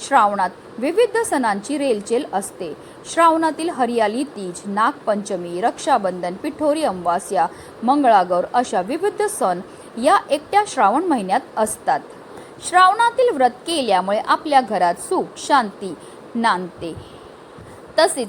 श्रावणात विविध सणांची रेलचेल असते. श्रावणातील हरियाली तीज नागपंचमी रक्षाबंधन पिठोरी अमावास्या मंगळागौर अशा विविध सण या एकट्या श्रावण महिन्यात असतात. श्रावणातील व्रत केल्यामुळे आपल्या घरात सुख शांती नांदते. तसेच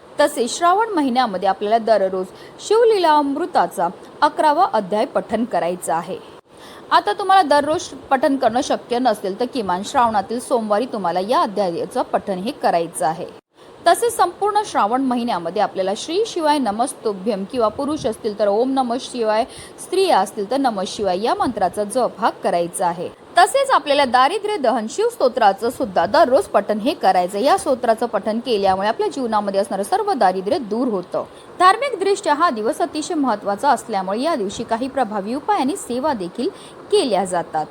तसेच श्रावण महिन्यामध्ये आपल्याला दररोज शिवलीला अमृताचा अकरावा अध्याय पठन करायचा आहे. आता तुम्हाला दररोज पठन करणं शक्य नसेल तर किमान श्रावणातील सोमवारी तुम्हाला या अध्यायाचं पठन हे करायचं आहे. तसेच संपूर्ण श्रावण महिन्यामध्ये आपल्याला श्री शिवाय नमस्तुभ्यम किंवा पुरुष असतील तर ओम नम शिवाय स्त्रिया असतील तर नम शिवाय या मंत्राचा जप हा करायचा आहे. तसेच आपल्याला दारिद्र्य दहन शिवस्तोत्राचं सुद्धा दररोज पठन हे करायचं या स्तोत्राचं पठन केल्यामुळे आपल्या जीवनामध्ये असणारं सर्व दारिद्र्य दूर होतं. धार्मिक दृष्ट्या हा दिवस अतिशय महत्त्वाचा असल्यामुळे या दिवशी काही प्रभावी उपाय आणि सेवा देखील केल्या जातात.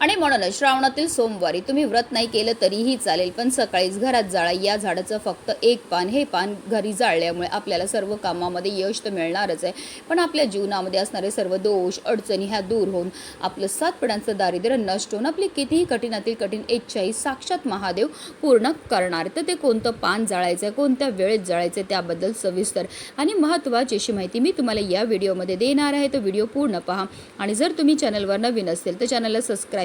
आणि म्हणूनच श्रावणातील सोमवारी तुम्ही व्रत नाही केलं तरीही चालेल पण सकाळीच घरात जाळा. या झाडाचं फक्त एक पान हे पान घरी जाळल्यामुळे आपल्याला सर्व कामामध्ये यश तर मिळणारच आहे. पण आपल्या जीवनामध्ये असणारे सर्व दोष अडचणी ह्या दूर होऊन आपलं सात पिढ्यांचं दारिद्र्य नष्ट होऊन आपली कितीही कठीणातील कठीण इच्छाही साक्षात महादेव पूर्ण करणार. तर ते कोणतं पान जाळायचं आहे कोणत्या वेळेत जाळायचं आहे त्याबद्दल सविस्तर आणि महत्त्वाची अशी माहिती मी तुम्हाला या व्हिडिओमध्ये देणार आहे. तो व्हिडिओ पूर्ण पहा आणि जर तुम्ही चॅनलवर नवीन असेल तर चॅनलला सबस्क्राईब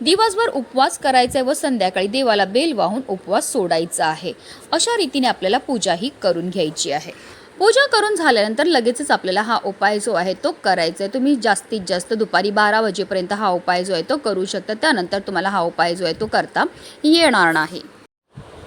दिवसभर उपवास करायचा आहे व संध्याकाळी देवाला बेल वाहून उपवास सोडायचा आहे. अशा रीतीने आपल्याला पूजा ही करून घ्यायची आहे. पूजा करून झाल्यानंतर लगेचच आपल्याला हा उपाय जो आहे तो करायचा आहे तुम्ही जास्तीत जास्त दुपारी बारा वाजेपर्यंत हा उपाय जो आहे तो करू शकता. त्यानंतर तुम्हाला हा उपाय जो आहे तो करता येणार नाही.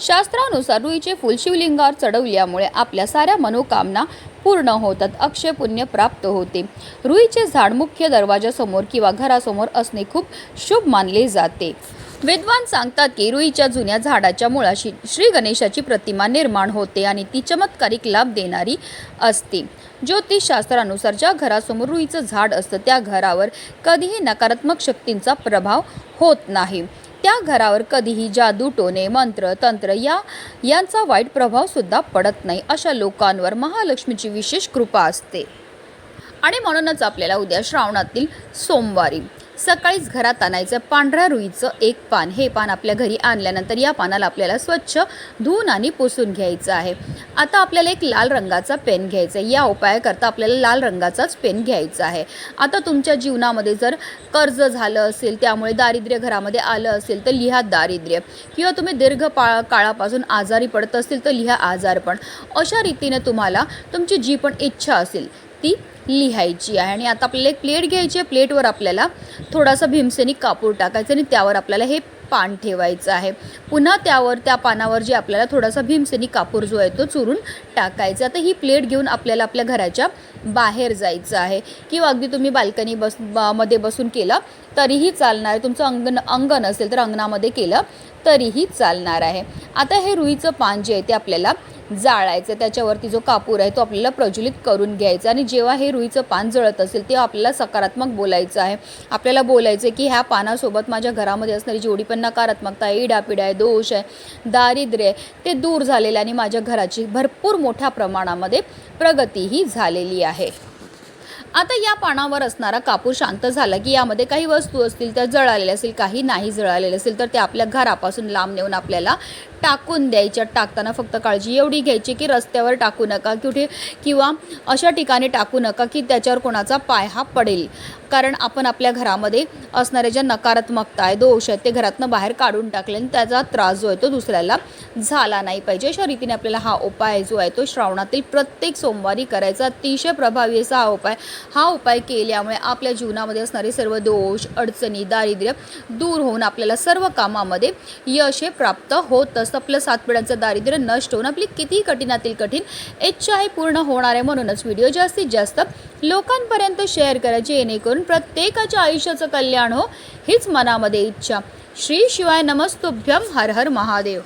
शास्त्रानुसार रुईचे फुल शिवलिंगावर चढवल्यामुळे आपल्या साऱ्या मनोकामना पूर्ण होतात अक्षय पुण्य प्राप्त होते. रुईचे झाड मुख्य दरवाजासमोर किंवा घरासमोर असणे खूप शुभ मानले जाते. विद्वान सांगतात की रुईच्या जुन्या झाडाच्या मुळाशी श्री गणेशाची प्रतिमा निर्माण होते आणि ती चमत्कारिक लाभ देणारी असते. ज्योतिषशास्त्रानुसार ज्या घरासमोर रुईचं झाड असतं त्या घरावर कधीही नकारात्मक शक्तींचा प्रभाव होत नाही. त्या घरावर कधीही जादू टोने मंत्र तंत्र या यांचा वाईट प्रभावसुद्धा पडत नाही अशा लोकांवर महालक्ष्मीची विशेष कृपा असते. आणि म्हणूनच आपल्याला उद्या श्रावणातील सोमवारी सकाळीच घरात आणायचं पांढऱ्या रुईचं एक पान. हे पान आपल्या घरी आणल्यानंतर या पानाला आपल्याला स्वच्छ धुवून आणि पुसून घ्यायचं आहे. आता आपल्याला एक लाल रंगाचा पेन घ्यायचा आहे. या उपायाकरता आपल्याला लाल रंगाचाच पेन घ्यायचा आहे. आता तुमच्या जीवनामध्ये जर कर्ज झालं असेल त्यामुळे दारिद्र्य घरामध्ये आलं असेल तर लिहा दारिद्र्य. किंवा तुम्ही दीर्घ पा काळापासून आजारी पडत असतील तर लिहा आजारपण. अशा रीतीने तुम्हाला तुमची जी पण इच्छा असेल ती लिहायची आहे. आणि आता आपल्याला एक प्लेट घ्यायची आहे. प्लेटवर आपल्याला थोडासा भीमसेनी कापूर टाकायचं आणि त्यावर आपल्याला हे पान ठेवायचं आहे. पुन्हा त्यावर त्या पानावर जे आपल्याला थोडासा भीमसेनी कापूर जो आहे तो चुरून टाकायचा आता ही प्लेट घेऊन आपल्याला आपल्या घराच्या बाहेर जायचं आहे. किंवा अगदी तुम्ही बाल्कनी बसमध्ये बसून केलं तरीही चालणार. तुमचं अंगण अंगण असेल तर अंगणामध्ये केलं. तरीही चालणार आहे. आता हे रुईचं पान जे आहे ते आपल्याला जाळायचं त्याच्यावरती जो कापूर आहे तो आपल्याला प्रज्वलित करून घ्यायचा आणि जेव्हा हे रुईचं पान जळत असेल तेव्हा आपल्याला सकारात्मक बोलायचं आहे. आपल्याला बोलायचं आहे की ह्या पानासोबत माझ्या घरामध्ये असणारी जेवढी पण नकारात्मकता आहे इडापिडा आहे दोष आहे दारिद्र्य आहे ते दूर झालेलं आणि माझ्या घराची भरपूर मोठ्या प्रमाणामध्ये प्रगतीही झालेली आहे. आता या पानावर असणारा कापूर शांत झाला की यामध्ये काही वस्तू असतील त्या जळालेल्या असतील काही नाही जळालेले असेल तर ते आपल्या घरापासून लांब नेऊन आपल्याला टाकून द्यायच्या टाकताना फक्त काळजी एवढी घ्यायची की रस्त्यावर टाकू नका कुठे किंवा अशा ठिकाणी टाकू नका की त्याच्यावर कोणाचा पाय हा पडेल. कारण आपण आपल्या घरामध्ये असणाऱ्या ज्या नकारात्मकता आहे दोष आहेत ते घरातनं बाहेर काढून टाकले आणि त्याचा त्रास जो आहे तो दुसऱ्याला झाला नाही पाहिजे. अशा रीतीने आपल्याला हा उपाय जो आहे तो श्रावणातील प्रत्येक सोमवारी करायचा. अतिशय प्रभावी असा हा उपाय हा उपाय केल्यामुळे आपल्या जीवनामध्ये असणारे सर्व दोष अडचणी दारिद्र्य दूर होऊन आपल्याला सर्व कामामध्ये यश हे प्राप्त होत असतं. आपलं सात पिढ्यांचं दारिद्र्य नष्ट होऊन आपली किती कठीणातील कठीण इच्छा हे पूर्ण होणार आहे म्हणूनच व्हिडिओ जास्तीत जास्त लोकांपर्यंत शेअर करायचे जेणेकरून प्रत्येकाच्या आयुष्याचं कल्याण हो हीच मनामध्ये इच्छा. श्री शिवाय नमस्तुभ्यम हर हर महादेव.